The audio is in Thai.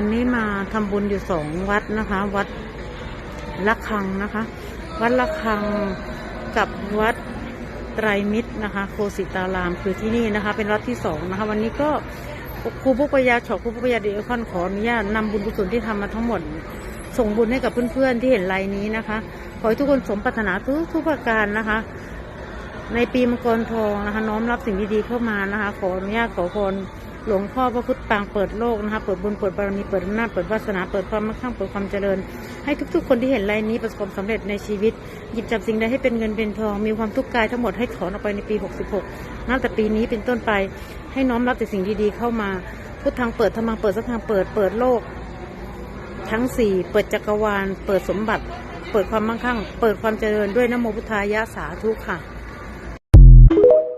วันนี้มาทำบุญอยู่สองวัดนะคะ วัดละคังนะคะ วัดละคังกับวัดไตรมิตรนะคะ โคสิตารามคือที่นี่นะคะ เป็นวัดที่สองนะคะ วันนี้ก็ครูผู้ปยาฉอกครูผู้ปยาเดคอนขออนุญาตนำบุญกุศลที่ทำมาทั้งหมด ส่งบุญให้กับเพื่อนๆที่เห็นไลน์นี้นะคะขอให้ทุกคนสมปรารถนาทุกทุกประการนะคะ ในปีมังกรทองนะคะ น้อมรับสิ่งดีๆเข้ามานะคะ ขออนุญาตขอพร หลวงพ่อพระพุทธปางเปิดโลกนะคะเปิดบุญเปิดบารมีเปิดอำนาจเปิดวาสนาเปิดความมั่งคั่งเปิดความเจริญ ให้ทุกๆ คนที่เห็นไลน์นี้ประสบความสำเร็จในชีวิต หยิบจับสิ่งใดให้เป็นเงินเป็นทอง มีความทุกข์กายทั้งหมดให้ถอนออกไปในปี 66นับแต่ปีนี้เป็นต้นไปให้น้อมรับแต่สิ่งดีๆเข้ามาพุทธังเปิดธรรมังเปิดสังฆังเปิดเปิดโลก ทั้งสี่เปิดจักรวาล เปิดสมบัติ เปิดความมั่งคั่ง เปิดความเจริญด้วยนโมพุทธายะสาธุค่ะ